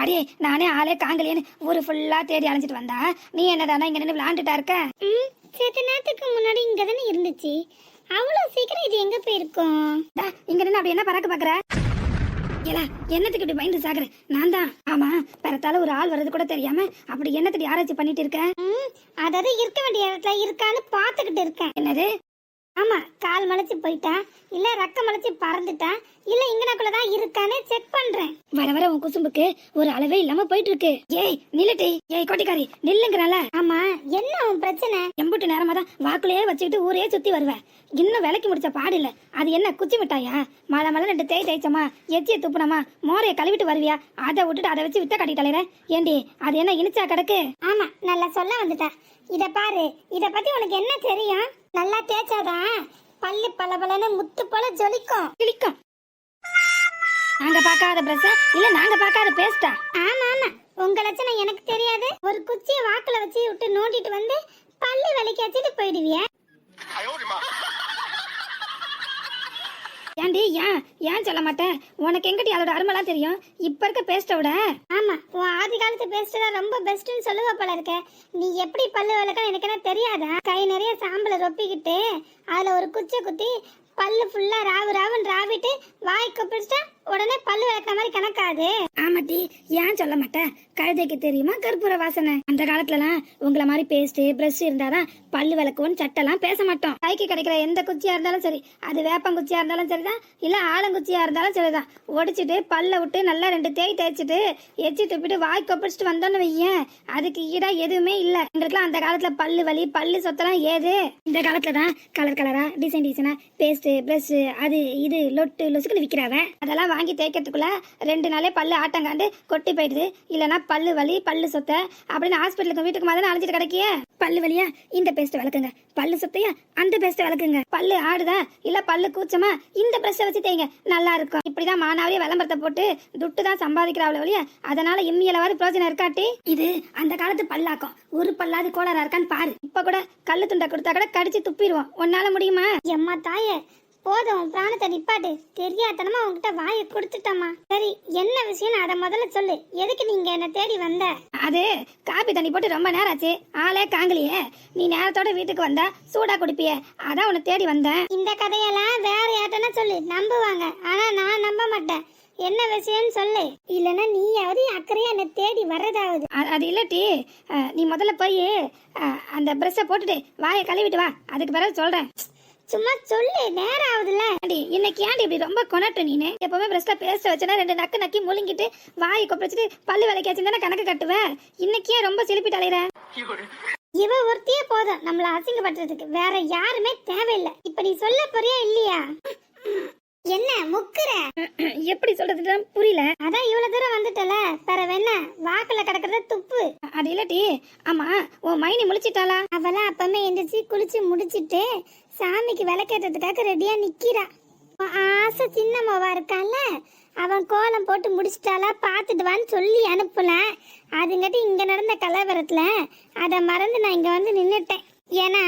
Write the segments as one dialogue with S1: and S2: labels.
S1: அடியே நானே ஆளே காங்கலேன்னு ஊரு ஃபுல்லா தேடி அலைஞ்சிட்டு வந்தா. நீ என்னடானா இங்க நின்று விளாண்டுட்டா இருக்க?
S2: ம் செத்த நேரத்துக்கு முன்னாடி இங்க தானே இருந்துச்சு. அவ்வளவு சீக்கிரம் இது எங்க போயிருக்கும்?
S1: இங்க நின்று அப்படி என்ன பறக்க பாக்குற? ஏலா என்னத்துக்கு இப்படி பயந்து சாகுற? நான் தான். ஆமா பிறத்தால ஒரு ஆள் வர்றது கூட தெரியாம அப்படி என்னத்துக்கு ஆராய்ச்சி பண்ணிட்டு இருக்க?
S2: அதாவது இருக்க வேண்டிய இடத்துல இருக்கான்னு பாத்துக்கிட்டு இருக்கேன்.
S1: என்னது?
S2: ஆமா கால் மலைச்சு போயிட்டா இல்ல ரக்க மலைச்சு பறந்துட்டா இல்ல இங்கனக்குள்ளதான் இருக்கான்னு செக் பண்றேன்.
S1: வர வர உன் குசும்புக்கு ஒரு அளவே இல்லாம போயிட்டு இருக்கு. ஏய் நில்லட்டி. ஏய் கொட்டிக்காரி நில்லுங்கிறால
S2: ஆமா என்ன உன் பிரச்சனை?
S1: எம்புட்டு நேரமா தான் வாக்குலயே வச்சுக்கிட்டு ஊரே சுத்தி வருவேன். இன்னும் விலைக்கு முடிச்ச பாடு இல்ல. அது என்ன குச்சி மிட்டாயா? மழை மழை ரெண்டு தேய் தேய்ச்சமா? எச்சிய துப்புனமா? மோரைய கழுவிட்டு வருவியா? அதை விட்டுட்டு அதை வச்சு வித்த காட்டிட்டாலே ஏண்டி அது என்ன இனிச்சா கிடக்கு?
S2: ஆமா நல்லா சொல்ல வந்துட்டா. இத பாரு இத பத்தி உனக்கு என்ன தெரியும்? நல்லா தேய்ச்சாதான் பல்லு பளபளன்னு முத்து போல ஜொலிக்கும்.
S1: கிளிக்கும் நாங்க பார்க்காத பிரஸ் இல்ல நாங்க பார்க்காத பேஸ்டா
S2: ஆமா ஆமா. உங்க லட்சணம் எனக்கு தெரியாது. ஒரு குச்சியை வாக்குல வச்சு விட்டு நோண்டிட்டு வந்து பல்லு விலைக்கு வச்சுட்டு போயிடுவிய.
S1: ஏண்டி ஏன் ஏன் சொல்ல மாட்டேன்? உனக்கு எங்கடி அதோட அருமெல்லாம் தெரியும்? இப்ப இருக்க பேஸ்ட விட
S2: ஆமா உன் ஆதி காலத்து பேஸ்ட் தான் ரொம்ப பெஸ்ட்னு சொல்லுவ போல இருக்க. நீ எப்படி பல்லு விளக்கணும் எனக்கு என்ன தெரியாதா? கை நிறைய சாம்பலை ரொப்பிக்கிட்டு அதுல ஒரு குச்சை குத்தி பல்லு ஃபுல்லா ராவு ராவுன்னு ராவிட்டு வாய் கொப்பிடிச்சிட்டா உடனே பல்லு விளக்குற மாதிரி கணக்காது.
S1: ஆமாட்டி ஏன் சொல்ல மாட்டேன் கழுதைக்கு தெரியுமா கற்பூர வாசனை? அந்த காலத்துலலாம் உங்கள மாதிரி பேஸ்ட் பிரஷ் இருந்தாதான் பல்லு விளக்குவோன்னு சட்டெல்லாம் பேச மாட்டோம். கைக்கு கிடைக்கிற எந்த குச்சியா இருந்தாலும் சரி அது வேப்பங்குச்சியா இருந்தாலும் சரிதான் இல்ல ஆலங்குச்சியா இருந்தாலும் சரிதான். ஒடிச்சிட்டு பல்ல விட்டு நல்லா ரெண்டு தேய் தேய்ச்சிட்டு எச்சி துப்பிட்டு வாய் கொப்பிடிச்சிட்டு வந்தோன்னு வையேன். அதுக்கு ஈடா எதுவுமே இல்ல. எங்களுக்குலாம் அந்த காலத்துல பல்லு வலி பல்லு சொத்தெல்லாம் ஏது? இந்த காலத்துல தான் கலர் கலரா டிசைன் டிசைனா பேஸ்ட் பிரஷ் அது இது லொட்டு லொசுக்குன்னு விக்கிறாவ. அதெல்லாம் வாங்கி தேய்க்கிறதுக்குள்ளே ரெண்டு நாளே பல்லு ஆட்டங்காண்டு கொட்டி போயிடுது. இல்லைனா பல்லு வலி பல்லு சொத்த அப்படின்னு ஹாஸ்பிட்டலுக்கு வீட்டுக்கு மாதிரி அழைச்சிட்டு கிடைக்கிய. பல்லு வலியா? இந்த பேஸ்ட் வளர்க்குங்க. பல்லு சொத்தையா? அந்த பேஸ்ட் வளர்க்குங்க. பல்லு ஆடுதா? இல்லை பல்லு கூச்சமா? இந்த பிரஷ் வச்சு தேய்ங்க. நல்லா இருக்கும். இப்படிதான் மானாவே விளம்பரத்தை போட்டு துட்டு தான் சம்பாதிக்கிறாள் வழியா அதனால இம்மியளவாது பிரோஜனம் இருக்காட்டி? இது அந்த காலத்து பல்லாக்கம். ஒரு பல்லாது கோளாறா இருக்கான்னு பாரு. இப்ப கூட கல்லு துண்டை கொடுத்தா கூட கடிச்சு துப்பிடுவோம். உன்னால முடியுமா?
S2: எம்மா தாயே போதும் உன் பிராணத்தை நிப்பாட்டு. தெரியாதனமா உன்கிட்ட வாயை கொடுத்துட்டம்மா. சரி என்ன விஷயம்னு அதை முதல்ல சொல்லு. எதுக்கு நீங்க என்ன தேடி வந்த?
S1: அது காப்பி தண்ணி போட்டு ரொம்ப நேரம் ஆச்சு ஆளே காங்கலையே. நீ நேரத்தோட வீட்டுக்கு வந்தா சூடா குடிப்பியே. அதான் உன்னை தேடி வந்தேன்.
S2: இந்த கதையெல்லாம் வேற யார்ட்டனா சொல்லு. நம்புவாங்க. ஆனா நான் நம்ப மாட்டேன். என்ன விஷயம்னு சொல்லு. இல்லனா நீயாவது அக்கறையா என்ன தேடி வர்றதாவது.
S1: அது இல்லட்டி நீ முதல்ல போய் அந்த பிரஷ்ஷை போட்டுட்டு வாயை கழுவிட்டு வா. அதுக்கு பிறகு சொல்றேன்.
S2: சும்மா சொல்லு நேரம் ஆகுதுல்ல.
S1: இன்னைக்கு ஏன்டி இப்படி ரொம்ப கொணட்டு நீனு? எப்பவுமே பிரஷ்ல பேஸ்ட் வச்சனா ரெண்டு நக்கு நக்கி முழுங்கிட்டு வாயை கொப்பளிச்சுட்டு பல்லு விளக்கியாச்சு தானே கணக்கு கட்டுவேன் இன்னைக்கு ரொம்ப சிலிப்பிட்டு அலையிற?
S2: இவ ஒருத்தியே போதும். நம்மள அசிங்கப்படுத்துறதுக்கு வேற யாருமே தேவையில்லை. இப்ப நீ சொல்ல போறியா இல்லையா? என்ன முக்குற?
S1: எப்படி சொல்றதுன்னு புரியல.
S2: அதான் இவ்வளவு தூரம் வந்துட்டல. பிற என்ன வாக்குல கிடக்குறத துப்பு.
S1: அது இல்லட்டி ஆமா உன் மைனி முழிச்சிட்டாளா?
S2: அவெல்லாம் அப்பமே எந்திரிச்சு குளிச்சு முடிச்சிட்டு சாமிக்கு விளக்கேற்றதுக்காக ரெடியா நிக்கிறா. ஆசை சின்னம்மாவா இருக்கான்ல அவன் கோலம் போட்டு முடிச்சிட்டாலா பார்த்துட்டு வான்னு சொல்லி அனுப்பல. அதுங்காட்டி இங்க நடந்த கலவரத்துல அதை மறந்து நான் இங்க வந்து நின்னுட்டேன். ஏன்னா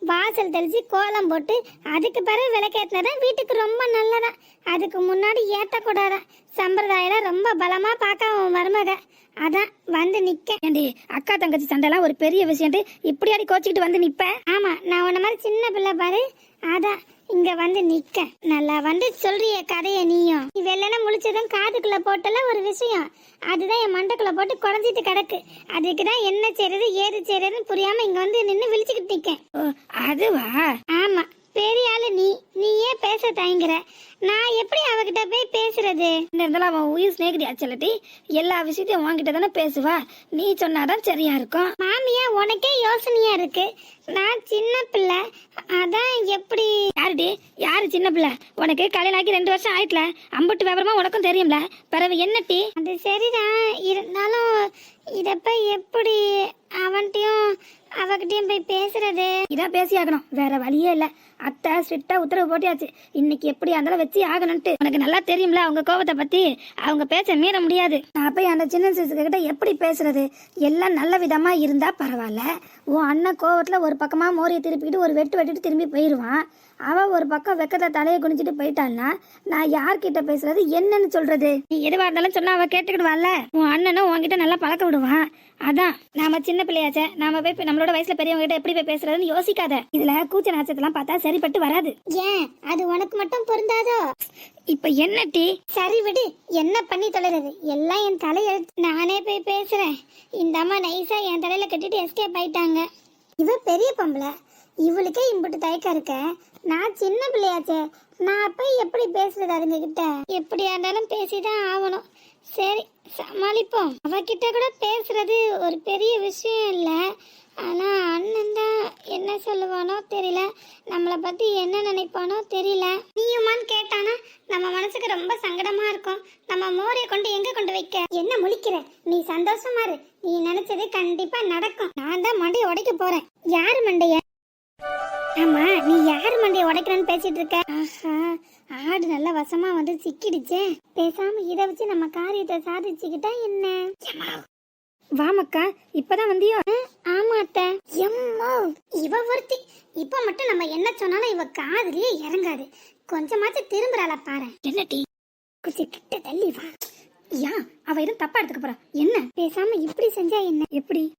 S2: வாசல் தெளிச்சு கோலம் போட்டு அதுக்கு பிறகு விளக்கேற்றினதான் வீட்டுக்கு ரொம்ப நல்லதா. அதுக்கு முன்னாடி ஏற்றக்கூடாதான் சம்பிரதாயம் ரொம்ப பலமா பார்க்க அவன் மருமக. அதான் வந்து நிக்க.
S1: ஏண்டி அக்கா தங்கச்சி சண்டைலாம் ஒரு பெரிய விஷயம்ட்டு இப்படி அடி கோச்சிக்கிட்டு வந்து நிப்ப?
S2: ஆமா நான் உன்ன மாதிரி சின்ன பிள்ளை பாரு. அதான். இங்க வந்து நிக்க. நல்லா வந்து சொல்றிய கதைய நீயும். நீ வெள்ளன முழிச்சதும் காதுக்குள்ள போட்டல ஒரு விஷயம். அதுதான் என் மண்டைக்குள்ள போட்டு குறைஞ்சிட்டு கிடக்கு. அதுக்கு தான் என்ன செய்யறது ஏது செய்யறதுன்னு புரியாம இங்க வந்து நின்னு விழிச்சுக்கிட்டு நிக்கேன்.
S1: ஓ அதுவா?
S2: ஆமா. பெரிய ஆளு நீ. நீயே பேச தயங்குற. நான் எப்படி அவகிட்ட போய் பேசுறது.
S1: என்ன இருந்தாலும் அவன் உயிர் ஸ்நேகிதி சொல்லட்டி எல்லா விஷயத்தையும் உன்கிட்ட தானே பேசுவா. நீ சொன்னாதான் சரியா இருக்கும்.
S2: மாமியா உனக்கே யோசனையா இருக்கு. நான் சின்ன பிள்ளை. அதான் எப்படி?
S1: யாருடி? யாரு சின்ன பிள்ளை? உனக்கு கல்யாணம் ஆகி ரெண்டு வருஷம் ஆயிட்டுல. அம்புட்டு விவரமா உனக்கும் தெரியும்ல. பிறகு என்னட்டி
S2: அது சரிதான். இருந்தாலும் இதப்ப போய் எப்படி அவன்கிட்டயும் அவகிட்டயும் போய் பேசுறது?
S1: இதான் பேசியாகணும். வேற வழியே இல்லை. அத்தை ஸ்ட்ரிக்டா உத்தரவு போட்டியாச்சு. இன்னைக்கு எப்படி இருந்தாலும் வச்சு ஆகணும்ட்டு உனக்கு நல்லா தெரியும்ல அவங்க கோபத்தை பத்தி. அவங்க பேச்ச மீற முடியாது. நான் போய் அந்த சின்ன சிசுக்கு கிட்ட எப்படி பேசுறது? எல்லாம் நல்ல விதமா இருந்தா பரவாயில்ல. உன் அண்ணன் கோவத்துல ஒரு பக்கமா மோரிய திருப்பிக்கிட்டு ஒரு வெட்டு வெட்டிட்டு திரும்பி போயிடுவான் அவ ஒரு பக்கம் வெக்க பக்கத்துல தலையை குனிஞ்சிட்டு போயிட்டான்னா நான் யார்கிட்ட பேசுறது என்னன்னு சொல்றது? நீ எதுவா இருந்தாலும் சொன்னா அவ கேட்டுக்கிடுவாள்ல. உன் அண்ணனும் உன்கிட்ட நல்லா பழக்க விடுவான். அதான் நாம சின்ன பிள்ளையாச்சே நாம போய் நம்மளோட வயசுல பெரியவங்க கிட்ட எப்படி போய் பேசுறதுன்னு யோசிக்காத. இதுல கூச்ச நாச்சத்தெல்லாம் பார்த்தா சரிப்பட்டு வராது.
S2: ஏன்? அது உனக்கு மட்டும் பொருந்தாதோ?
S1: இப்ப என்ன டீ?
S2: சரி விடு என்ன பண்ணி தொலைறது? எல்லாம் என் தலையெழுத்து நானே போய் பேசுறேன். இந்த அம்மா நைஸா என் தலையில கட்டிட்டு எஸ்கேப் ஆயிட்டாங்க. இவ பெரிய பொம்பளை. இவளுக்கே இம்புட்டு தயக்கம் இருக்க. நான் சின்ன பிள்ளையாச்சே. நான் போய் எப்படி பேசுறது அதுங்க கிட்ட எப்படியா இருந்தாலும் பேசிதான் ஆகணும். சரி சமாளிப்போம். அவகிட்ட கூட பேசுறது ஒரு பெரிய விஷயம் இல்ல. ஆனா அண்ணன் தான் என்ன சொல்லுவானோ தெரியல. நம்மளை பத்தி என்ன நினைப்பானோ தெரியல. நீயுமான்னு கேட்டானா நம்ம மனசுக்கு ரொம்ப சங்கடமா இருக்கும். நம்ம மோரையை கொண்டு எங்க கொண்டு வைக்க? என்ன முழிக்கிற? நீ சந்தோஷமா இரு. நீ நினைச்சது கண்டிப்பா நடக்கும். நான் தான் மண்டைய உடைக்க போறேன். யாரு மண்டைய? ஆமா நீ யாரு மண்டைய உடைக்கிறன்னு பேசிட்டு இருக்க? ஆஹா ஆடு நல்ல வசமா வந்து சிக்கிடுச்சே. பேசாம இத வச்சு நம்ம காரியத்தை சாதிச்சுக்கிட்டா என்ன?
S1: வாமக்கா இப்பதான் வந்தியோ?
S2: ஆமா அத்தை. எம்மா இவ ஒருத்தி. இப்ப மட்டும் நம்ம என்ன சொன்னாலும் இவ காதுலயே இறங்காது. கொஞ்சமாச்சும் திரும்புறாள பாரு.
S1: என்னடி?
S2: கொஞ்சம் கிட்ட தள்ளி வா.
S1: யா அவ எதுவும் தப்பா எடுத்துக்க போறா. என்ன?
S2: பேசாம இப்படி செஞ்சா என்ன?
S1: எப்படி?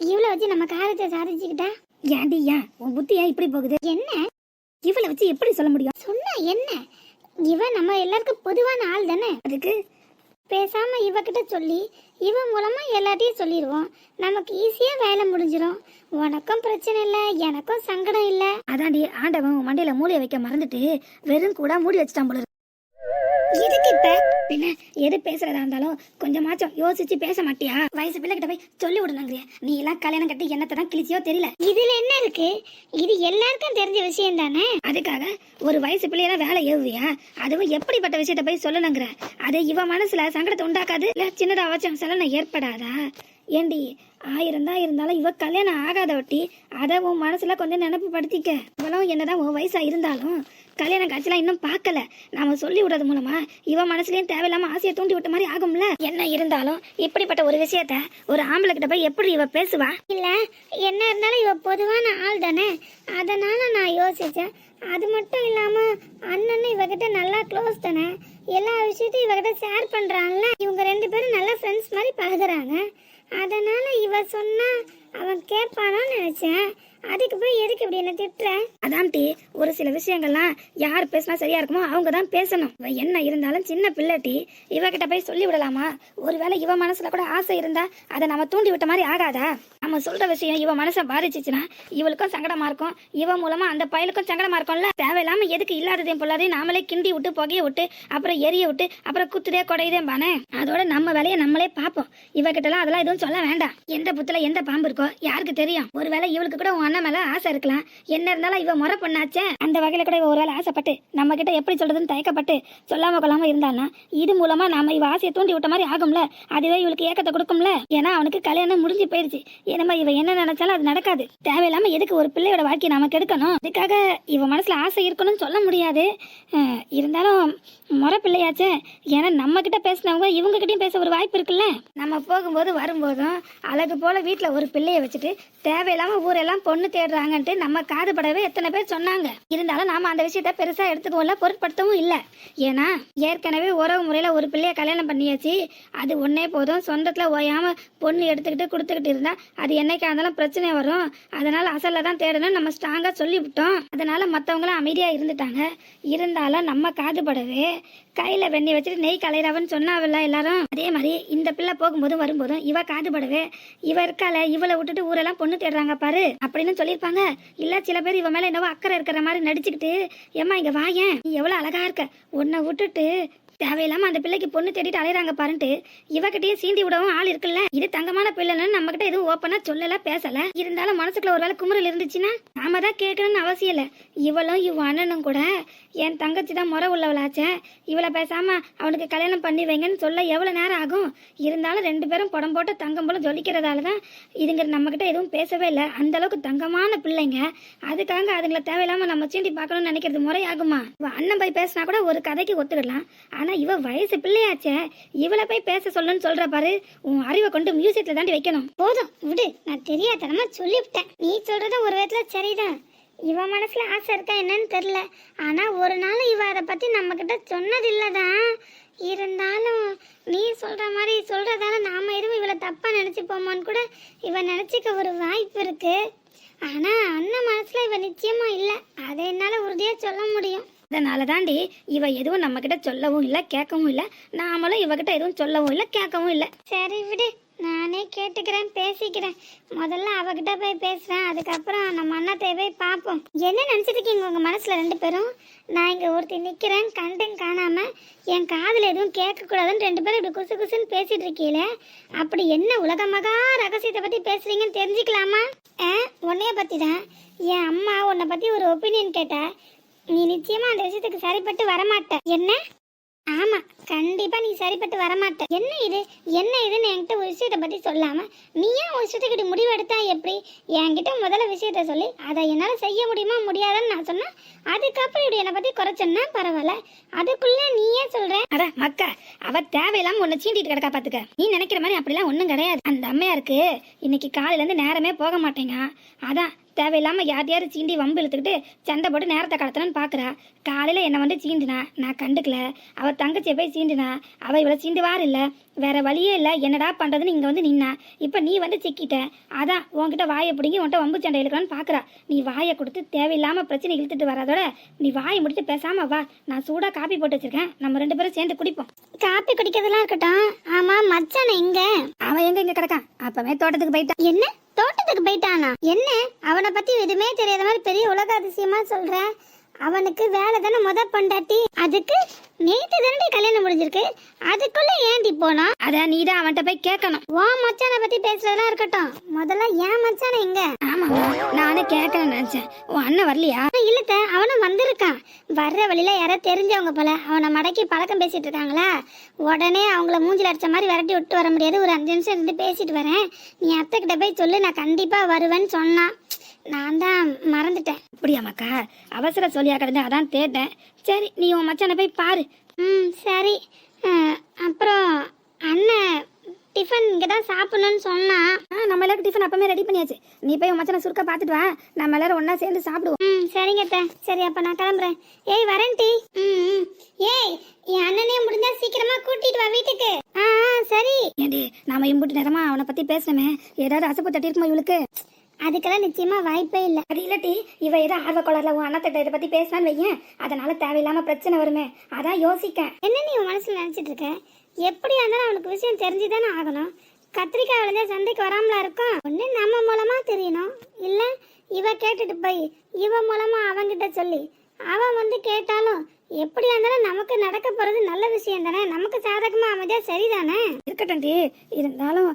S2: இவ்வளவு வச்சு நம்ம காரியத்தை சாதிச்சுக்கிட்டா?
S1: ஏன்டி ஏன்? உன் புத்தி ஏன் இப்படி போகுது?
S2: என்ன?
S1: இவளை வச்சு எப்படி சொல்ல முடியும்?
S2: சொன்னா என்ன? இவன் நம்ம எல்லாருக்கும் பொதுவான ஆள் தானே?
S1: அதுக்கு
S2: பேசாம இவகிட்ட சொல்லி இவன் மூலமா எல்லாத்தையும் சொல்லிடுவோம் நமக்கு ஈஸியா வேலை முடிஞ்சிடும் உனக்கும் பிரச்சனை இல்லை எனக்கும் சங்கடம் இல்லை.
S1: அதாண்டி ஆண்டவன் உன் மண்டையில மூளைய வைக்க மறந்துட்டு வெறும் கூட மூடி வச்சுட்டான் போல இருக்கு.
S2: இதுக்கு இப்ப
S1: பின்ன எது பேசுறதா இருந்தாலும் கொஞ்சமாச்சும் யோசிச்சு பேச மாட்டியா? வயசு பிள்ளை கிட்ட போய் சொல்லி விடணுங்கிறிய நீ எல்லாம் கல்யாணம் கட்டி என்னத்தை தான் கிழிச்சியோ தெரியல.
S2: இதுல என்ன இருக்கு? இது எல்லாருக்கும் தெரிஞ்ச விஷயம் தானே?
S1: அதுக்காக ஒரு வயசு பிள்ளையெல்லாம் வேலை ஏவுவியா? அதுவும் எப்படிப்பட்ட விஷயத்த போய் சொல்லணுங்கிற. அது இவ மனசுல சங்கடத்தை உண்டாக்காது. இல்ல சின்னதா வச்சம் சலனம் ஏற்படாதா? ஏண்டி ஆயிரம் தான் இருந்தாலும் இவ கல்யாணம் ஆகாத ஒட்டி அதை உன் மனசுல கொஞ்சம் நினப்பு படுத்திக்க இவளும் என்னதான் உன் வயசா இருந்தாலும் கல்யாண காட்சிலாம் இன்னும் பார்க்கல. நாம சொல்லி விடுறது மூலமா இவ மனசுலயும் தேவையில்லாம ஆசையை தூண்டி விட்ட மாதிரி ஆகும்ல? என்ன இருந்தாலும் இப்படிப்பட்ட ஒரு விஷயத்த ஒரு ஆம்பளை கிட்ட போய் எப்படி இவ பேசுவா?
S2: இல்ல என்ன இருந்தாலும் இவ பொதுவான ஆள் தானே. அதனால நான் யோசிச்சேன். அது மட்டும் இல்லாம அண்ணன் இவகிட்ட நல்லா க்ளோஸ் தானே. எல்லா விஷயத்தையும் இவகிட்ட ஷேர் பண்றாங்கல்ல இவங்க ரெண்டு பேரும் நல்ல ஃப்ரெண்ட்ஸ் மாதிரி பழகுறாங்க. அதனால இவ சொன்னா அவன் கேட்பானோன்னு நினைச்சேன். அதுக்கு போய் எதுக்கு இப்படி என்ன திட்டுற?
S1: அதான்டி ஒரு சில விஷயங்கள்லாம் யார் பேசினா சரியா இருக்குமோ அவங்க தான் பேசணும். இவ என்ன இருந்தாலும் சின்ன பிள்ளைட்டி இவகிட்ட போய் சொல்லி விடலாமா ஒருவேளை இவ மனசுல கூட ஆசை இருந்தா அதை நம்ம தூண்டி விட்ட மாதிரி ஆகாதா? நம்ம சொல்ற விஷயம் இவன் மனசை பாதிச்சிச்சுன்னா இவளுக்கும் சங்கடமா இருக்கும். இவன் மூலமா அந்த பயலுக்கும் சங்கடமா இருக்கும்ல? தேவையில்லாம எதுக்கு இல்லாததையும் பொல்லாதையும் நாமளே கிண்டி விட்டு புகைய விட்டு அப்புறம் எரிய விட்டு அப்புறம் குத்துதே குடையதே பானே. அதோட நம்ம வேலையை நம்மளே பார்ப்போம். இவகிட்டலாம் அதெல்லாம் எதுவும் சொல்ல வேண்டாம். எந்த புத்துல எந்த பாம்பு இருக்கோ யாருக்கு தெரியும். ஒருவேளை இவளுக்கு கூட உன் அண்ணன் மேல ஆசை இருக்கலாம். என்ன இருந்தாலும் இவ முறை பண்ணாச்சே. அந்த வகையில கூட இவ ஒருவேளை ஆசைப்பட்டு நம்ம கிட்ட எப்படி சொல்றதுன்னு தயக்கப்பட்டு சொல்லாம கொள்ளாம இருந்தான்னா இது மூலமா நாம இவ ஆசையை தூண்டி விட்ட மாதிரி ஆகும்ல? அதுவே இவளுக்கு ஏக்கத்தை கொடுக்கும்ல? ஏன்னா அவனுக்கு கல்யாணம் முடிஞ்சு போயிடுச்சு. ஏன்னா இவ என்ன நினைச்சாலும் அது நடக்காது. தேவையில்லாம எதுக்கு ஒரு பிள்ளையோட வாழ்க்கையை நாம எடுக்கணும் அதுக்காக இவ மனசுல ஆசை இருக்கணும்னு சொல்ல முடியாது. இருந்தாலும் முறை பிள்ளையாச்சே. ஏன்னா நம்ம கிட்ட பேசினவங்க இவங்க கிட்டயும் பேச ஒரு வாய்ப்பு இருக்குல்ல? நம்ம போகும்போது வரும்போதும் அழகு போல வீட்டுல ஒரு பிள்ளைய வச்சுட்டு தேவையில்லாம ஊரெல்லாம் பொண்ணு தேடுறாங்கன்ட்டு நம்ம காது படவே எத்தனை பேர் சொன்னாங்க. இருந்தாலும் நாம அந்த விஷயத்த பெருசா எடுத்துக்கோல பொருட்படுத்தவும் இல்ல. ஏன்னா ஏற்கனவே உறவு முறையில ஒரு பிள்ளைய கல்யாணம் பண்ணியாச்சு. அது ஒன்னே போதும். சொந்தத்துல ஓயாம பொண்ணு எடுத்துக்கிட்டு கொடுத்துக்கிட்டு இருந்தா அது என்னைக்கா இருந்தாலும் பிரச்சனை வரும். அதனால அசல்ல தான் தேடணும். நம்ம ஸ்ட்ராங்கா சொல்லிவிட்டோம். அதனால மத்தவங்களும் அமைதியா இருந்துட்டாங்க. இருந்தாலும் நம்ம காதுபடவே கையில வெண்ணி வச்சுட்டு நெய் கலையிறவன்னு சொன்னாவில்ல எல்லாரும். அதே மாதிரி இந்த பிள்ளை போகும்போதும் வரும்போதும் இவ காதுபடவே இவ இருக்கால இவளை விட்டுட்டு ஊரெல்லாம் பொண்ணு தேடுறாங்க பாரு அப்படின்னு சொல்லியிருப்பாங்க. இல்ல சில பேர் இவ மேல என்னவோ அக்கறை இருக்கிற மாதிரி நடிச்சுக்கிட்டு ஏம்மா இங்க வாயேன்? நீ எவ்வளவு அழகா இருக்க. உன்னை விட்டுட்டு தேவையில்லாம அந்த பிள்ளைக்கு பொண்ணு தேடிட்டு அலையறாங்க பாருன்ட்டு. இவகிட்டயே சீண்டி விடவும் ஆள் இருக்குல்ல. இது தங்கமான பிள்ளைன்னு நம்ம கிட்ட எதுவும் ஓப்பனா சொல்லல பேசல. இருந்தாலும் மனசுக்குள்ள ஒரு வேளை குமுறல் இருந்துச்சுன்னா நாம தான் கேட்கணும்னு அவசியம் இல்ல. இவளும் இவ அண்ணனும் கூட என் தங்கச்சி தான் முறை உள்ளவளாச்சே. இவளை பேசாம அவனுக்கு கல்யாணம் பண்ணி வைங்கன்னு சொல்ல எவ்வளவு நேரம் ஆகும்? இருந்தாலும் ரெண்டு பேரும் படம் போட்டு தங்கம் போல ஜொலிக்கிறதால தான் இதுங்க நம்ம கிட்ட எதுவும் பேசவே இல்லை. அந்த அளவுக்கு தங்கமான பிள்ளைங்க. அதுக்காக அதுங்களை தேவையில்லாம நம்ம சீண்டி பார்க்கணும்னு நினைக்கிறது முறையாகுமா? அண்ணன் போய் பேசினா கூட ஒரு கதைக்கு ஒத்துக்கலாம் ஆனால் இவ வயசு பிள்ளையாச்சே. இவளை போய் பேச சொல்லுன்னு சொல்கிற பாரு. உன் அறிவை கொண்டு மியூசியத்தில் தாண்டி வைக்கணும்.
S2: போதும் விடு. நான் தெரியாதனமா சொல்லிவிட்டேன். நீ சொல்றது ஒரு விதத்தில் சரிதான். இவ மனசுல ஆசை இருக்கா என்னன்னு தெரியல. ஆனா ஒரு நாள் இவ அதை பத்தி நம்ம கிட்ட சொன்னதில்லதான் இருந்தாலும் நீ சொல்ற மாதிரி சொல்றதால நாம எதுவும் இவளை தப்பா நினைச்சுப்போமான்னு கூட இவ நினைச்சுக்க ஒரு வாய்ப்பு இருக்கு. ஆனா அண்ணன் மனசுல இவ நிச்சயமா இல்லை. அதை என்னால உறுதியா சொல்ல முடியும்.
S1: அதனால தாண்டி இவ எதுவும் நம்ம கிட்ட சொல்லவும் இல்லை கேட்கவும் இல்லை. நாமளும் இவகிட்ட எதுவும் சொல்லவும் இல்லை கேட்கவும் இல்லை.
S2: சரி விடு நானே கேட்டுக்கிறேன் பேசிக்கிறேன். முதல்ல அவகிட்ட போய் பேசுறேன் அதுக்கப்புறம் நம்ம அண்ணாத்தை போய் பார்ப்போம். என்ன நினைச்சிட்டு இருக்கீங்க உங்க மனசுல ரெண்டு பேரும்? நான் இங்க ஒருத்தி நிக்கிறேன் கண்டும் காணாம. என் காதில் எதுவும் கேட்க கூடாதுன்னு ரெண்டு பேரும் இப்படி குசு குசுன்னு பேசிட்டு இருக்கீங்களே. அப்படி என்ன உலகமகா ரகசியத்தை பத்தி பேசுறீங்கன்னு தெரிஞ்சுக்கலாமா? ஆ உன்னைய பத்தி தான் என் அம்மா உன்னை பத்தி ஒரு ஒப்பீனியன் கேட்டா நீ நிச்சயமா அந்த விஷயத்துக்கு சரிப்பட்டு வரமாட்ட. என்ன? ஆமா கண்டிப்பா நீ சரிப்பட்டு வரமாட்ட. என்ன இது? என்ன இதுன்னு என்கிட்ட ஒரு விஷயத்தை பத்தி சொல்லாம நீ ஏன் ஒரு விஷயத்துக்கு முடிவு எடுத்தா எப்படி? என்கிட்ட முதல்ல விஷயத்த சொல்லி அதை என்னால செய்ய முடியுமா முடியாதான்னு நான் சொன்னேன் அதுக்கப்புறம் இப்படி என்னை பத்தி குறைச்சோன்னா பரவாயில்ல. அதுக்குள்ள நீ ஏன் சொல்ற?
S1: அட மக்கா அவ தேவையில்லாம உன்னை சீண்டிட்டு கிடக்கா பாத்துக்க. நீ நினைக்கிற மாதிரி அப்படிலாம் ஒன்றும் கிடையாது. அந்த அம்மையாருக்கு இன்னைக்கு காலையில இருந்து நேரமே போக மாட்டேங்க. அதான் தேவையில்லாம யார் யார் சீண்டி வம்பு இழுத்துக்கிட்டு சண்டை போட்டு நேரத்தை கடத்தணும்னு பாக்குறா. காலையில என்னை வந்து சீண்டினா நான் கண்டுக்கல. அவ தங்கச்சியை போய் சீண்டினா அவ இவளை சீண்டுவார் இல்ல. வேற வழியே இல்ல. என்னடா பண்றதுன்னு இங்க வந்து நின்னா. இப்ப நீ வந்து சிக்கிட்ட. அதான் உன்கிட்ட வாயை பிடிங்கி உன்கிட்ட வம்பு சண்டை இழுக்கலான்னு பாக்குறா. நீ வாயை கொடுத்து தேவையில்லாம பிரச்சனை இழுத்துட்டு வராதோட நீ வாயை முடிச்சு பேசாம வா. நான் சூடா காப்பி போட்டு வச்சிருக்கேன். நம்ம ரெண்டு பேரும் சேர்ந்து குடிப்போம்.
S2: காப்பி குடிக்கிறதுலாம் இருக்கட்டும். ஆமா மச்சான் எங்க?
S1: அவன் எங்க இங்க கிடக்கான். அப்பவே தோட்டத்துக்கு போயிட்டான்.
S2: என்ன? தோட்டத்துக்கு போயிட்டானா? என்ன? அவனை பத்தி எதுவுமே தெரியாத மாதிரி பெரிய உலக அதிசயமா சொல்ற? அவனுக்கு வேலை தானே முத பொண்டாட்டி? அதுக்கு நேத்து தானே கல்யாணம் முடிஞ்சிருக்கு. அதுக்குள்ள ஏண்டி போனா?
S1: அத நீ தான் அவன்கிட்ட போய் கேட்கணும்.
S2: வா மச்சானை பத்தி பேசுறதெல்லாம் இருக்கட்டும். முதல்ல ஏன் மச்சான எங்க
S1: ஆமா நானே கேட்கணும்னு நினைச்சேன். உன் அண்ணன் வரலையா?
S2: இல்லத்த அவனும் வந்திருக்கான். வர்ற வழியில யாரோ தெரிஞ்சவங்க போல. அவனை மடக்கி பழக்கம் பேசிட்டு இருக்காங்களா? உடனே அவங்கள மூஞ்சில அடிச்ச மாதிரி விரட்டி விட்டு வர முடியாது. ஒரு அஞ்சு நிமிஷம் இருந்து பேசிட்டு வரேன். நீ அத்தை கிட்ட போய் சொல்லு நான் கண்டிப்பா வருவேன்னு சொன்னான். நான் தான் மறந்துட்டேன்.
S1: அப்படியா மக்கா அவசர சொல்லியா கிடந்து அதான் தேட்டேன். சரி நீ உன் மச்சானை போய் பாரு.
S2: ம் சரி. அப்புறம் அண்ணன் டிஃபன் இங்கே தான் சாப்பிடணும்னு சொன்னான்.
S1: ஆ நம்ம எல்லாரும் டிஃபன் அப்பமே ரெடி பண்ணியாச்சு. நீ போய் உன் மச்சானை சுருக்கா பார்த்துட்டு வா. நம்ம எல்லாரும் ஒண்ணா சேர்ந்து சாப்பிடுவோம்.
S2: ம் சரிங்க அத்தை. சரி அப்போ நான் கிளம்புறேன். ஏய் வரேன் டி. ம். ஏய் என் அண்ணனே முடிஞ்சா சீக்கிரமா கூட்டிட்டு வா வீட்டுக்கு. ஆ சரி.
S1: ஏண்டி நாம இம்புட்டு நேரமா அவனை பத்தி பேசணுமே. ஏதாவது அசப்பு தட்டி இருக்குமா இவளுக்கு?
S2: அதுக்கெல்லாம் நிச்சயமா வாய்ப்பே இல்லை.
S1: அது இல்லாட்டி இவ ஏதோ ஆர்வ கோளாறுல உன் அண்ணத்திட்ட இதை பத்தி பேசினான்னு வையேன். அதனால தேவையில்லாம பிரச்சனை வருமே. அதான் யோசிக்க
S2: என்ன நீ உன் மனசுல நினைச்சிட்டு இருக்க? எப்படியா இருந்தாலும் அவனுக்கு விஷயம் தெரிஞ்சுதானே ஆகணும். கத்திரிக்காய் விளைஞ்சா சந்தைக்கு வராமலா இருக்கும்? ஒண்ணு நம்ம மூலமா தெரியணும். இல்ல இவ கேட்டுட்டு போய் இவ மூலமா அவங்கிட்ட சொல்லி அவன் வந்து கேட்டாலும் எப்படியா இருந்தாலும் நமக்கு நடக்க போறது நல்ல விஷயம் தானே? நமக்கு சாதகமா அமைஞ்சா சரிதானே?
S1: இருக்கட்டும் டி. இருந்தாலும்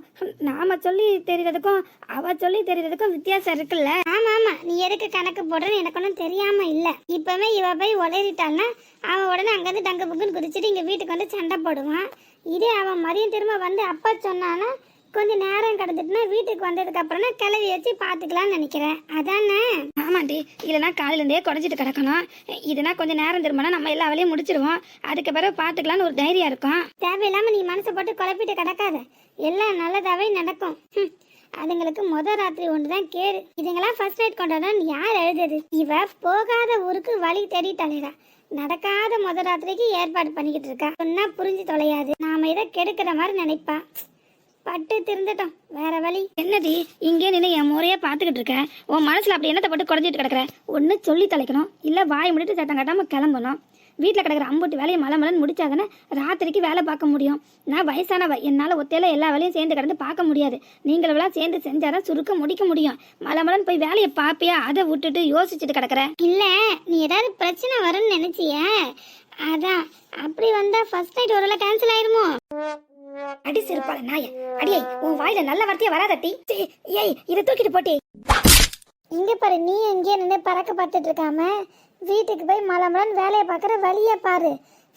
S1: நாம சொல்லி தெரியறதுக்கும் அவ சொல்லி தெரியறதுக்கும் வித்தியாசம் இருக்குல்ல?
S2: ஆமா ஆமா. நீ எதுக்கு கணக்கு போடுறன்னு எனக்கு ஒன்றும் தெரியாம இல்ல. இப்பவே இவ போய் உளறிட்டான்னா அவன் உடனே அங்கிருந்து டங்கு புக்குன்னு குதிச்சுட்டு இங்க வீட்டுக்கு வந்து சண்டை போடுவான். இதே அவன் மதியம் திரும்ப வந்து அப்பா சொன்னானா கொஞ்சம் நேரம் கிடந்துட்டுனா வீட்டுக்கு வந்ததுக்கு அப்புறம்னா கிளவி வச்சு பாத்துக்கலாம்னு நினைக்கிறேன். அதானே?
S1: ஆமாண்டி இல்லைன்னா காலையில இருந்தே குறைஞ்சிட்டு கிடக்கணும். இதுனா கொஞ்சம் நேரம் திரும்பினா நம்ம எல்லா வேலையும் முடிச்சிருவோம். அதுக்கு பிறகு பார்த்துக்கலான்னு ஒரு தைரியம் இருக்கும்.
S2: தேவையில்லாம நீ மனசை போட்டு குழப்பிட்டு கிடக்காத. எல்லாம் நல்லதாவே நடக்கும். அதுங்களுக்கு முத ராத்திரி ஒன்றுதான் கேடு. இதுங்கெல்லாம் ஃபர்ஸ்ட் நைட் கொண்டாடணும் யார் எழுதுது? இவ போகாத ஊருக்கு வழி தேடிட்டாளேடா நடக்காத முத ராத்திரிக்கு ஏற்பாடு பண்ணிக்கிட்டு இருக்கா. சொன்னா புரிஞ்சு தொலையாது. நாம இதை கெடுக்கிற மாதிரி நினைப்பா. பட்டு திருந்துட்டோம் வேற வழி.
S1: என்னது இங்கே நின்று என் முறையா பார்த்துக்கிட்டு இருக்க. உன் மனசுல அப்படி என்னத்தை போட்டு குறைஞ்சிட்டு கிடக்குற. ஒன்று சொல்லி தொலைக்கணும். இல்லை வாய் முடிட்டு சத்தம் கட்டாம கிளம்பணும். வீட்டில் கிடக்குற அம்புட்டு வேலையை மலை மலன்னு முடிச்சாதானே ராத்திரிக்கு வேலை பார்க்க முடியும். நான் வயசானவ. என்னால் ஒத்தையில எல்லா வேலையும் சேர்ந்து கிடந்து பார்க்க முடியாது. நீங்களெல்லாம் சேர்ந்து செஞ்சாதான் சுருக்க முடிக்க முடியும். மலை மலன்னு போய் வேலையை பார்ப்பியா? அதை விட்டுட்டு யோசிச்சுட்டு கிடக்குற.
S2: இல்லை நீ ஏதாவது பிரச்சனை வரும்னு நினைச்சிய. அதான். அப்படி வந்தா ஃபர்ஸ்ட் நைட் ஒரு கேன்சல் ஆயிருமோ?
S1: அடி சிறுப்பால நாய. அடியே உன் வாயில நல்ல வார்த்தையா வராதட்டி ஏய் இதை தூக்கிட்டு போட்டி
S2: இங்க பாரு நீ எங்கேயே நின்று பறக்க பார்த்துட்டு இருக்காம வீட்டுக்கு போய் மலமலன்னு வேலையை பார்க்குற வழியை பாரு.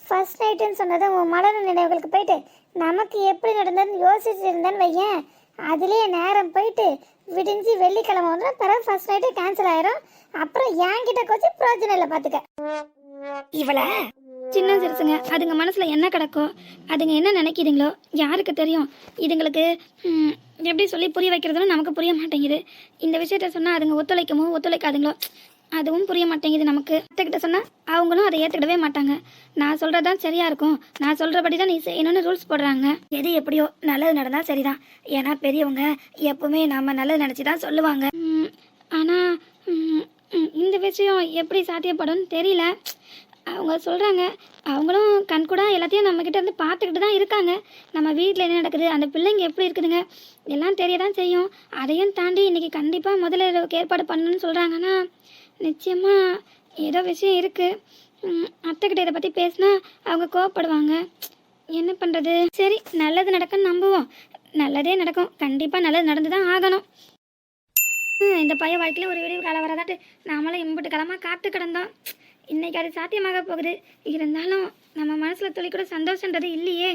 S2: ஃபர்ஸ்ட் நைட்டுன்னு சொன்னதை உன் மலர நினைவுகளுக்கு போயிட்டு நமக்கு எப்படி நடந்ததுன்னு யோசிச்சு இருந்தேன்னு வையேன். அதுலேயே நேரம் போயிட்டு விடிஞ்சு வெள்ளிக்கிழமை வந்து பிறகு ஃபர்ஸ்ட் நைட்டு கேன்சல் ஆயிரும். அப்புறம் என்கிட்ட கொஞ்சம் பிரோஜனம் இல்லை பார்த்துக்க.
S1: இவள சின்ன சிறுசுங்க. அதுங்க மனசில் என்ன கிடக்கோ அதுங்க என்ன நினைக்கிதுங்களோ யாருக்கு தெரியும்? இதுங்களுக்கு எப்படி சொல்லி புரிய வைக்கிறதுன்னு நமக்கு புரிய மாட்டேங்குது. இந்த விஷயத்த சொன்னால் அதுங்க ஒத்துழைக்குமோ ஒத்துழைக்காதுங்களோ அதுவும் புரிய மாட்டேங்குது நமக்கு. அத்தைக்கிட்ட சொன்னால் அவங்களும் அதை ஏற்றுக்கிடவே மாட்டாங்க. நான் சொல்றதுதான் சரியாக இருக்கும். நான் சொல்கிறபடி தான் நீ செய்யணும்னு ரூல்ஸ் போடுறாங்க. எது எப்படியோ நல்லது நடந்தால் சரிதான். ஏன்னா பெரியவங்க எப்பவுமே நம்ம நல்லது நினச்சி தான் சொல்லுவாங்க ஆனால் இந்த விஷயம் எப்படி சாத்தியப்படும்னு தெரியல. அவங்க சொல்கிறாங்க அவங்களும் கண்கூடாக எல்லாத்தையும் நம்மக்கிட்ட இருந்து பார்த்துக்கிட்டு தான் இருக்காங்க. நம்ம வீட்டில் என்ன நடக்குது? அந்த பிள்ளைங்க எப்படி இருக்குதுங்க? எல்லாம் தெரிய தான் செய்யும். அதையும் தாண்டி இன்றைக்கி கண்டிப்பாக முதல்ல ஏற்பாடு பண்ணணும்னு சொல்கிறாங்கன்னா நிச்சயமாக ஏதோ விஷயம் இருக்குது அத்தைக்கிட்ட இதை பற்றி பேசினா அவங்க கோவப்படுவாங்க. என்ன பண்ணுறது சரி நல்லது நடக்கும்னு நம்புவோம். நல்லதே நடக்கும். கண்டிப்பாக நல்லது நடந்து தான் ஆகணும் இந்த பையன் வாழ்க்கையில் ஒரு விடிவு காலம் வரதாட்டு நாமளும் இம்புட்டு காலமாக காத்து கிடந்தோம். இன்னைக்கு அது சாத்தியமாக போகுது. இருந்தாலும் நம்ம மனசுல துளி கூட சந்தோஷன்றது இல்லையே.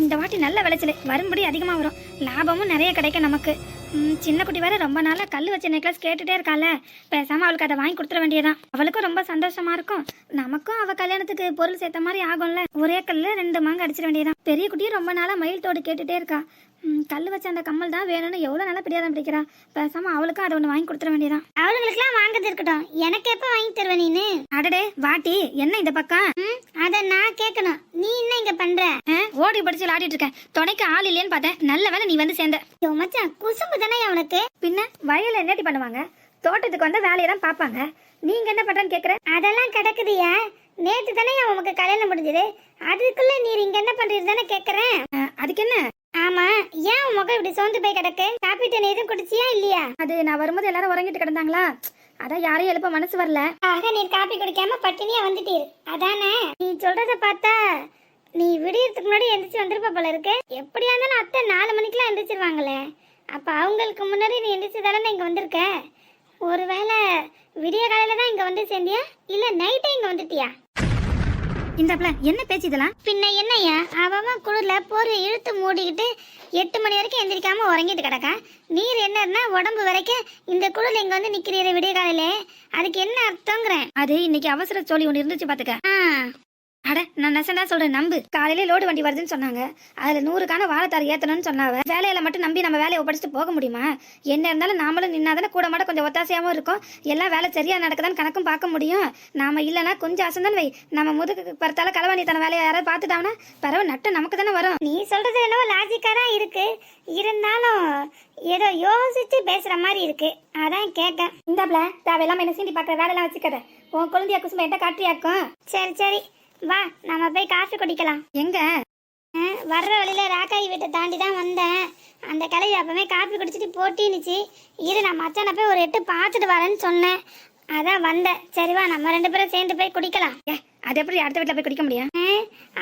S1: இந்த வாட்டி நல்ல விளைச்சல். வரும்படி அதிகமாக வரும். லாபமும் நிறைய கிடைக்கும் நமக்கு. சின்ன குட்டி வேற ரொம்ப நாளாக கல் வச்ச நெக்லஸ் கேட்டுட்டே இருக்கால பேசாமல் அவளுக்கு அதை வாங்கி கொடுத்துட வேண்டியதான் அவளுக்கும் ரொம்ப சந்தோஷமா இருக்கும். நமக்கும் அவ கல்யாணத்துக்கு பொருள் சேர்த்த மாதிரி ஆகும்ல. ஒரே கல்ல ரெண்டு மாங்க அடிச்சிட வேண்டியதான் பெரிய குட்டியும் ரொம்ப நாளாக மயில் தோடு கேட்டுகிட்டே இருக்கா. கல் வச்ச அந்த கம்மல் தான் வேணும்னு எவ்வளோ நாளாக பிடியாதான் பிடிக்கிறா. பேசாமல் அவளுக்கும் அதை ஒன்று வாங்கி கொடுத்துட வேண்டியதான்
S2: அவளுங்களுக்குலாம் வாங்குறது இருக்கட்டும். எனக்கு எப்ப வாங்கி தருவ நீனு?
S1: அடடே வாட்டி என்ன இந்த பக்கம்?
S2: அத நான் கேட்கணும். நீ என்ன இங்க பண்ற?
S1: ஓடி படிச்சு விளையாடிட்டு இருக்கேன். துணைக்கு ஆள் இல்லைன்னு பார்த்தேன். நல்ல வேளை நீ வந்து சேர்ந்த.
S2: மச்சான் குசும்பு தானே அவனுக்கு?
S1: பின்ன வயல்ல என்னடி பண்ணுவாங்க? தோட்டத்துக்கு வந்த வேலையை தான் பார்ப்பாங்க. நீங்க என்ன பண்றேன்னு கேக்குற?
S2: அதெல்லாம் கிடக்குதுயா? நேத்து தானே உனக்கு கல்யாணம் முடிஞ்சது. அதுக்குள்ள நீர் இங்க என்ன பண்றது தானே கேக்குறேன்.
S1: அதுக்கு என்ன?
S2: ஆமா ஏன் உன் முகம் இப்படி சோர்ந்து போய் கிடக்கு? காப்பி தண்ணி எதுவும் குடிச்சியா இல்லையா?
S1: அது நான் வரும்போது எல்லாரும் உறங்கிட்டு கிடந்தாங்களா? அதான் யாரையும் எழுப்ப மனசு வரல.
S2: ஆக நீர் காப்பி குடிக்காம பட்டினியா வந்துட்டீர். அதானே? நீ சொல்றத பார்த்தா நீ விடியறதுக்கு முன்னாடி எந்திரிச்சு வந்திருப்ப போல இருக்கு. எப்படியா இருந்தாலும் அத்தை நாலு மணிக்கெல்லாம் எந்திரிச்சிருவாங்களே. அப்ப அவங்களுக்கு முன்னாடி நீ எந்திரிச்சு தானே இங்க வந்திருக்க ஒருவேளை விடிய காலையில தான் இங்க வந்து சேர்ந்தியா? இல்ல நைட்டே இங்க வந்துட்டியா?
S1: இந்தாப்ல என்ன பேச்சு இதெல்லாம்?
S2: பின்ன என்னய்யா? அவன் குளிர்ல போர்வை இழுத்து மூடிக்கிட்டு எட்டு மணி வரைக்கும் எந்திரிக்காம உறங்கிட்டு கிடக்கா. நீர் என்னன்னா உடம்பு வரைக்கும் இந்த குளிர்ல இங்க வந்து நிக்கிறீர விடிய காலையில அதுக்கு என்ன அர்த்தங்கிறேன்?
S1: அது இன்னைக்கு அவசர சோழி ஒன்று இருந்துச்சு பாத்துக்க. அட நான் நெசந்தா சொல்றேன் நம்பு. காலையில லோடு வண்டி வருதுன்னு சொன்னாங்க. அதுல நூறுக்கான வாழைத்தார் ஏத்தணும்னு சொன்னாவ. வேலையில மட்டும் நம்பி நம்ம வேலையை ஒப்படைச்சிட்டு போக முடியுமா? என்ன இருந்தாலும் நாமளும் நின்னாதானே கூட மாட கொஞ்சம் ஒத்தாசையாவும் இருக்கும். எல்லாம் வேலை சரியா நடக்குதான்னு கணக்கும் பார்க்க முடியும். நாம இல்லைன்னா கொஞ்சம் அசந்தான் வை. நம்ம முதுகுக்கு பறத்தால களவாணி தன வேலையை யாராவது பார்த்துட்டாங்கன்னா பரவ நட்டு நமக்கு தானே வரும்.
S2: நீ சொல்றது என்னவோ லாஜிக்கா தான் இருக்கு. இருந்தாலும் ஏதோ யோசிச்சு பேசுற மாதிரி இருக்கு. அதான் கேட்டேன்.
S1: இந்தாப்ல தேவையில்லாம என்ன சீண்டி பார்க்குற வேலையெல்லாம் வச்சுக்கத. உன் குழந்தைய குசும்ப என்கிட்ட காட்டியாக்கும்.
S2: சரி சரி. வா நம்ம போய் காஃபி குடிக்கலாம்.
S1: எங்க?
S2: வர்ற வழியில ராக்காயி வீட்டை தாண்டி தான் வந்தேன். அந்த கிளவி அப்பவே காப்பி குடிச்சிட்டு போட்டின்னுச்சு இரு நான் மச்சானை போய் ஒரு எட்டு பார்த்துட்டு வரேன்னு சொன்னேன். அதான் வந்தேன். சரி வா நம்ம ரெண்டு பேரும் சேர்ந்து போய் குடிக்கலாம்.
S1: ஏ அது எப்படி அடுத்த வீட்டில் போய் குடிக்க முடியும்?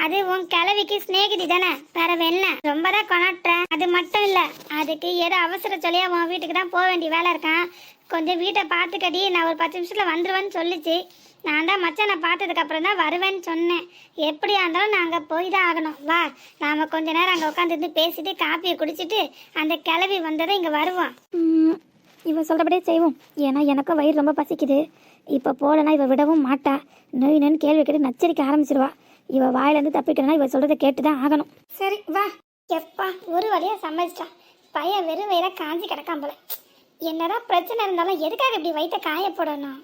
S2: அது உன் கிளவிக்கு சிநேகிதி தானே? வேற என்ன? ரொம்ப தான் கொண்டாட்டுறேன் அது மட்டும் இல்ல அதுக்கு ஏதோ அவசர சொல்லியா உன் வீட்டுக்கு தான் போக வேண்டிய வேலை இருக்கான். கொஞ்சம் வீட்டை பார்த்துக்கடி நான் ஒரு பத்து நிமிஷத்துல வந்துருவேன்னு சொல்லிச்சு. நான் தான் மச்சானை பார்த்ததுக்கு அப்புறம் தான் வருவேன்னு சொன்னேன். எப்படியா இருந்தாலும் நாங்கள் போய் தான் ஆகணும். வா நாம கொஞ்ச நேரம் அங்கே உட்காந்துருந்து பேசிட்டு காப்பியை குடிச்சிட்டு அந்த கிளவி வந்ததும் இங்கே வருவோம்
S1: ம், இவ சொல்கிறபடியே செய்வோம். ஏன்னா எனக்கும் வயிறு ரொம்ப பசிக்குது. இப்போ போலனா இவ விடவும் மாட்டா. நோய் நோய்னு கேள்வி கேட்டு நச்சரிக்க ஆரம்பிச்சிருவா. இவ வாயிலேருந்து தப்பிக்கணும்னா இவ சொல்கிறத கேட்டு தான் ஆகணும்.
S2: சரி வா. எப்பா ஒரு வழியாக சமைச்சிட்டான் பையன் வெறும் வயிறாக காஞ்சி கிடக்கான் போல. என்னதான் பிரச்சனை இருந்தாலும் எதுக்காக இப்படி வயிற்ற காய போடணும்?